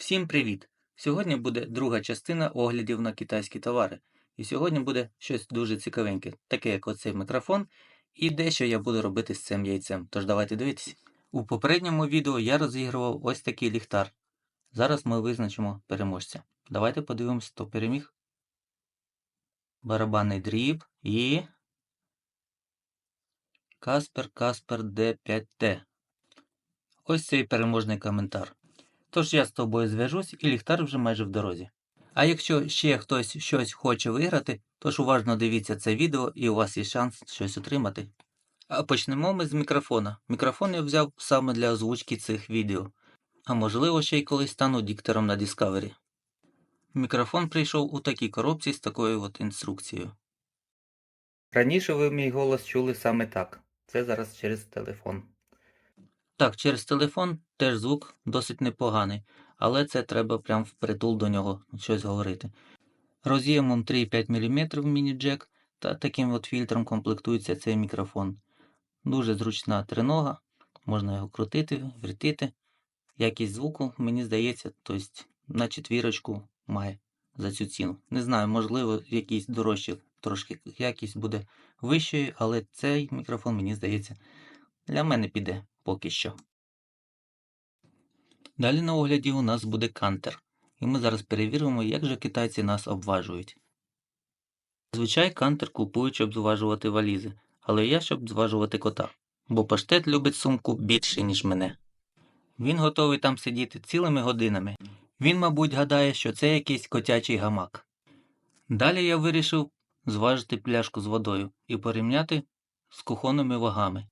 Всім привіт! Сьогодні буде друга частина оглядів на китайські товари. І сьогодні буде щось дуже цікавеньке, таке як оцей мікрофон, і дещо я буду робити з цим яйцем. Тож давайте дивитися. У попередньому відео я розігрував ось такий ліхтар. Зараз ми визначимо переможця. Давайте подивимось, хто переміг. Барабанний дріб і. Каспер Каспер Д5Т. Ось цей переможний коментар. Тож я з тобою зв'яжусь і ліхтар вже майже в дорозі. А якщо ще хтось щось хоче виграти, тож уважно дивіться це відео і у вас є шанс щось отримати. А почнемо ми з мікрофона. Мікрофон я взяв саме для озвучки цих відео, а можливо ще й колись стану диктором на Discovery. Мікрофон прийшов у такій коробці з такою от інструкцією. Раніше ви мій голос чули саме так. Це зараз через телефон. Так, через телефон теж звук досить непоганий, але це треба прям впритул до нього щось говорити. Роз'ємом 3,5 мм міні-джек та таким от фільтром комплектується цей мікрофон. Дуже зручна тринога, можна його крутити, вертити. Якість звуку, мені здається, тобто на четвірочку має за цю ціну. Не знаю, можливо, якийсь дорожчий, трошки якість буде вищою, але цей мікрофон, мені здається, для мене піде поки що. Далі на огляді у нас буде кантер, і ми зараз перевіримо, як же китайці нас обважують. Зазвичай кантер купують, щоб зважувати валізи, але я щоб зважувати кота, бо паштет любить сумку більше, ніж мене. Він готовий там сидіти цілими годинами. Він, мабуть, гадає, що це якийсь котячий гамак. Далі я вирішив зважити пляшку з водою і порівняти з кухонними вагами.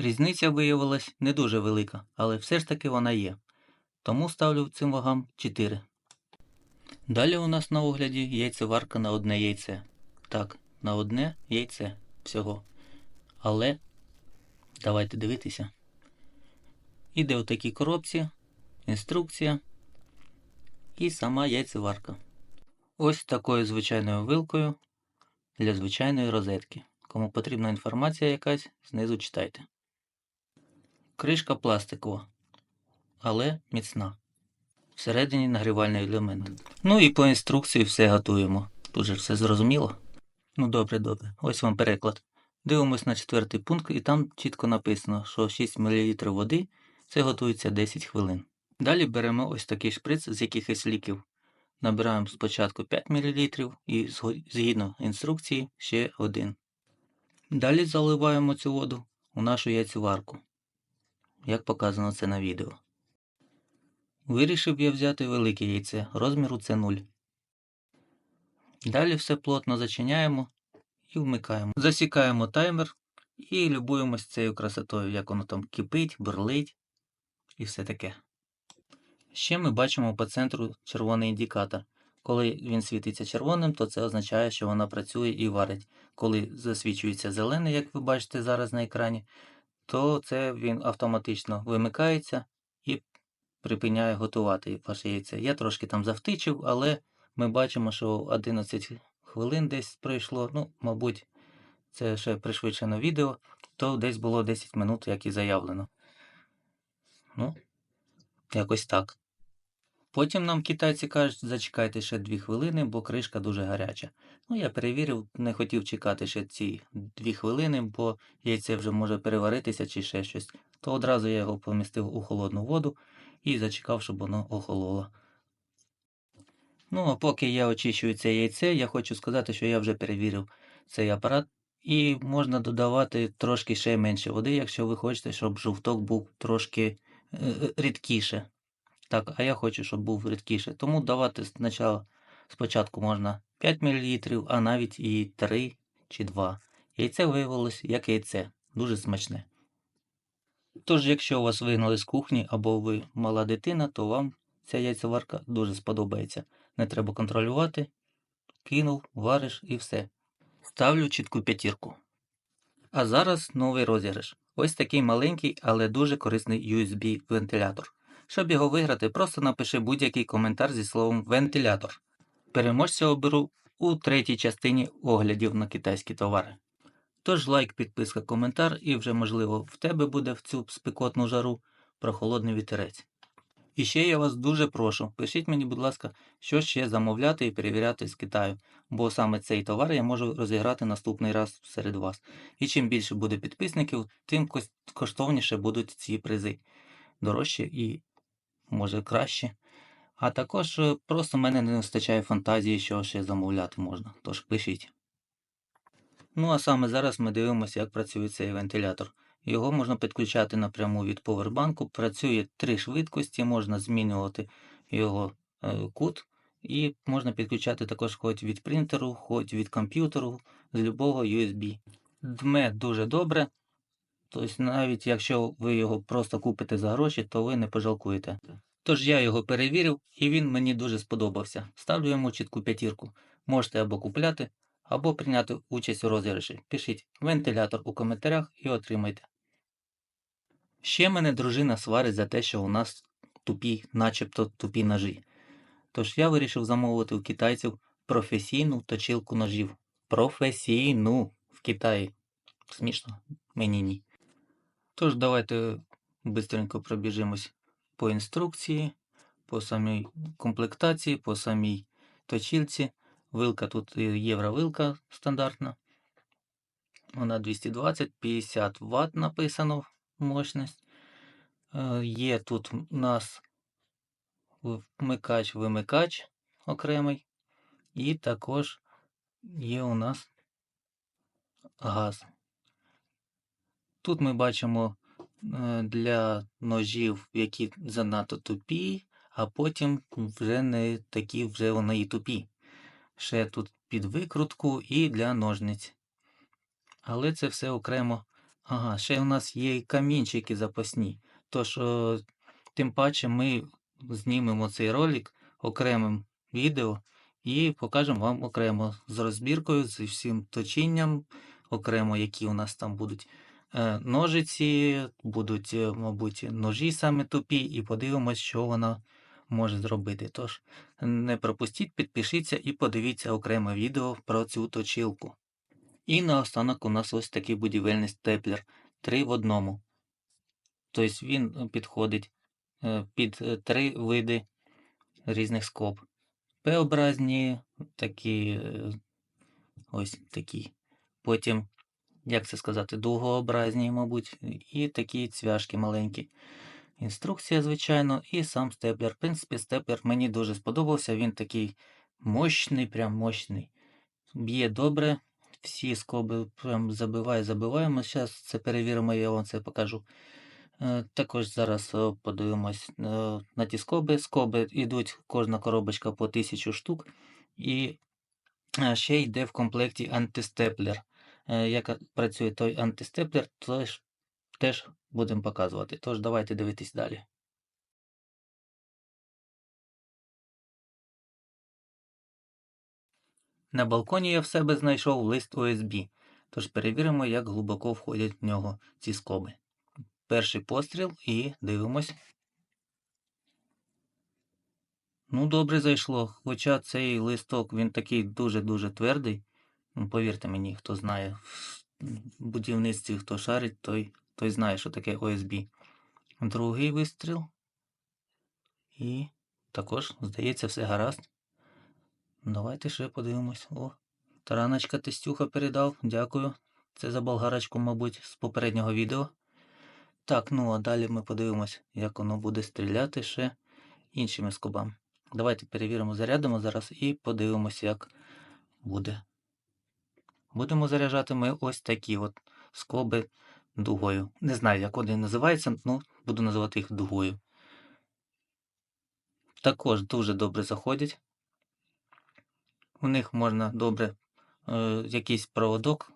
Різниця виявилась не дуже велика, але все ж таки вона є. Тому ставлю цим вагам 4. Далі у нас на огляді яйцеварка на одне яйце. Так, на одне яйце всього. Але давайте дивитися. Іде у такій коробці, інструкція і сама яйцеварка. Ось такою звичайною вилкою для звичайної розетки. Кому потрібна інформація якась, знизу читайте. Кришка пластикова, але міцна. Всередині нагрівальний елемент. Ну і по інструкції все готуємо. Тут же все зрозуміло. Ну добре, добре. Ось вам переклад. Дивимось на четвертий пункт, і там чітко написано, що 6 мл води це готується 10 хвилин. Далі беремо ось такий шприц з якихось ліків. Набираємо спочатку 5 мл і згідно інструкції ще один. Далі заливаємо цю воду у нашу яйцеварку як показано це на відео. Вирішив я взяти велике яйце, розміру це 0. Далі все плотно зачиняємо і вмикаємо. Засікаємо таймер і любуємось цією красотою, як воно там кипить, бурлить і все таке. Ще ми бачимо по центру червоний індикатор. Коли він світиться червоним, то це означає, що вона працює і варить. Коли засвічується зелений, як ви бачите зараз на екрані, то це він автоматично вимикається і припиняє готувати ваше яйце. Я трошки там завтичив, але ми бачимо, що 11 хвилин десь пройшло. Ну, мабуть, це ще пришвидшено відео, то десь було 10 минут, як і заявлено. Ну, якось так. Потім нам китайці кажуть, зачекайте ще 2 хвилини, бо кришка дуже гаряча. Ну, я перевірив, не хотів чекати ще ці 2 хвилини, бо яйце вже може переваритися чи ще щось. То одразу я його помістив у холодну воду і зачекав, щоб воно охололо. Ну, а поки я очищую це яйце, я хочу сказати, що я вже перевірив цей апарат. І можна додавати трошки ще менше води, якщо ви хочете, щоб жовток був трошки е, е, рідкіше. Так, а я хочу, щоб був рідкіше. Тому давати спочатку, спочатку можна 5 мл, а навіть і 3 чи 2. Яйце виявилось як яйце, дуже смачне. Тож, якщо вас вигнали з кухні або ви мала дитина, то вам ця яйцеварка дуже сподобається. Не треба контролювати. Кинув, вариш і все. Ставлю чітку п'ятірку. А зараз новий розіграш. Ось такий маленький, але дуже корисний USB-вентилятор. Щоб його виграти, просто напиши будь-який коментар зі словом вентилятор. Переможця оберу у третій частині оглядів на китайські товари. Тож лайк, підписка, коментар і вже, можливо, в тебе буде в цю спекотну жару прохолодний вітерець. І ще я вас дуже прошу, пишіть мені, будь ласка, що ще замовляти і перевіряти з Китаю, бо саме цей товар я можу розіграти наступний раз серед вас. І чим більше буде підписників, тим коштовніше будуть ці призи. Дорожче і може краще. А також е, просто в мене не вистачає фантазії, що ще замовляти можна. Тож пишіть. Ну а саме зараз ми дивимося, як працює цей вентилятор. Його можна підключати напряму від повербанку. Працює три швидкості, можна змінювати його е, кут, і можна підключати також хоч від принтеру, хоч від комп'ютеру, з любого USB. Дме дуже добре. Тобто, навіть якщо ви його просто купите за гроші, то ви не пожалкуєте. Тож я його перевірив, і він мені дуже сподобався. Ставлю йому чітку п'ятірку. Можете або купляти, або прийняти участь у розіграші. Пишіть вентилятор у коментарях і отримайте. Ще мене дружина сварить за те, що у нас тупі, начебто тупі ножі. Тож я вирішив замовити у китайців професійну точилку ножів. Професійну в Китаї. Смішно? Мені ні. Тож давайте бистренько пробіжимось по інструкції, по самій комплектації, по самій точилці. Вилка тут е, євровилка стандартна. Вона 220, 50 Вт написано мощність. Е, Є тут у нас вмикач-вимикач окремий. І також є у нас газ. Тут ми бачимо е, для ножів, які занадто тупі, а потім вже не такі вже вони і тупі. Ще тут під викрутку і для ножниць. Але це все окремо. Ага, ще у нас є і камінчики запасні. Тож, о, тим паче ми знімемо цей ролик окремим відео і покажемо вам окремо з розбіркою, з всім точінням, окремо, які у нас там будуть е, ножиці, будуть, е, мабуть, ножі саме тупі, і подивимось, що вона може зробити. Тож не пропустіть, підпишіться і подивіться окреме відео про цю точилку. І наостанок у нас ось такий будівельний степлер 3 в одному. Тобто він підходить е, під три види різних скоб. П-образні, такі ось такі. Потім, як це сказати, дугообразні, мабуть, і такі цвяшки маленькі. Інструкція, звичайно, і сам степлер. В принципі, степлер мені дуже сподобався. Він такий мощний, прям мощний. Б'є добре. Всі скоби прям забиває, забиваємо. Зараз це перевіримо, я вам це покажу. Е, Також зараз е, подивимось е, на ті скоби. Скоби йдуть кожна коробочка по 1000 штук. І ще йде в комплекті антистеплер. Е, Як працює той антистеплер, теж, теж будемо показувати. Тож давайте дивитись далі. На балконі я в себе знайшов лист OSB, тож перевіримо, як глибоко входять в нього ці скоби. Перший постріл і дивимось. Ну, добре зайшло. Хоча цей листок він такий дуже-дуже твердий. Ну, Повірте мені, хто знає в будівництві, хто шарить, той, той знає, що таке OSB. Другий вистріл. І також, здається, все гаразд. Давайте ще подивимось. О, тараночка тестюха передав. Дякую. Це за болгарочку, мабуть, з попереднього відео. Так, ну а далі ми подивимось, як воно буде стріляти ще іншими скобами. Давайте перевіримо, зарядимо зараз і подивимося, як буде. Будемо заряджати ми ось такі от скоби дугою. Не знаю, як вони називаються, ну буду називати їх дугою. Також дуже добре заходять. У них можна добре е, якийсь проводок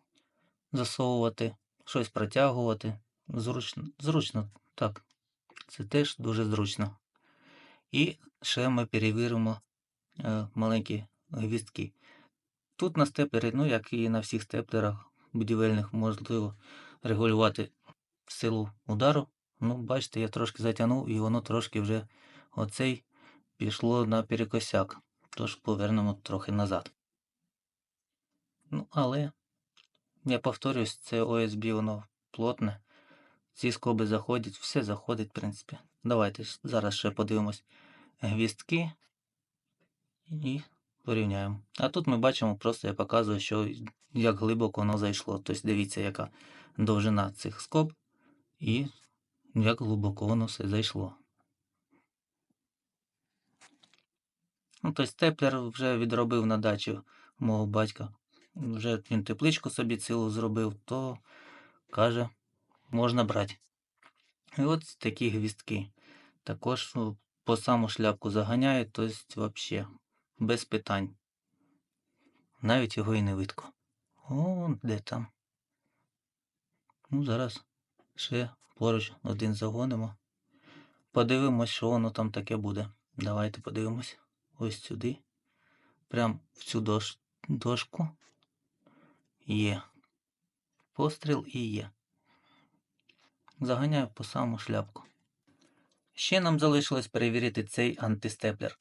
засовувати, щось протягувати. Зручно, зручно, так. Це теж дуже зручно. І ще ми перевіримо е, маленькі гвіздки. Тут на степлері, ну як і на всіх степлерах будівельних, можливо регулювати силу удару. Ну, бачите, я трошки затягнув і воно трошки вже оцей пішло на перекосяк. Тож повернемо трохи назад. Ну, але я повторюсь, це ОСБ воно плотне. Ці скоби заходять, все заходить, в принципі. Давайте зараз ще подивимось гвістки і порівняємо. А тут ми бачимо, просто я показую, що як глибоко воно зайшло. Тобто дивіться, яка довжина цих скоб і як глибоко воно все зайшло. Ну, тобто степлер вже відробив на дачі мого батька. Вже він тепличку собі цілу зробив, то каже, можна брати. І от такі гвістки. Також ну, по саму шляпку заганяє, тобто взагалі без питань. Навіть його і не видко. О, де там. Ну, зараз ще поруч один загонимо. Подивимось, що воно там таке буде. Давайте подивимось. Ось сюди. Прям в цю дош... дошку. Є. Постріл і є. Заганяю по саму шляпку. Ще нам залишилось перевірити цей антистеплер.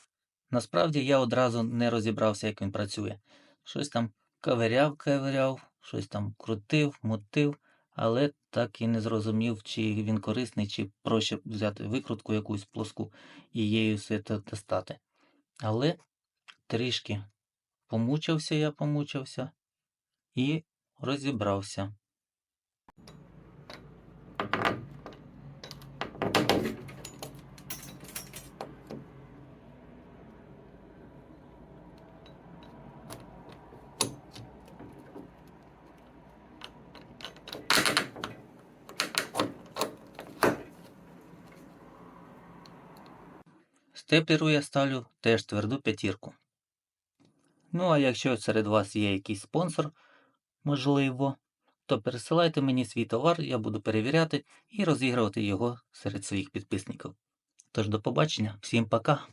Насправді я одразу не розібрався, як він працює. Щось там каверяв, каверяв, щось там крутив, мотив, але так і не зрозумів, чи він корисний, чи проще взяти викрутку якусь плоску і її все це достати. Але трішки помучився я, помучився і розібрався. Степлеру я ставлю теж тверду п'ятірку. Ну, а якщо серед вас є якийсь спонсор, можливо, то пересилайте мені свій товар, я буду перевіряти і розігрувати його серед своїх підписників. Тож до побачення, всім пока!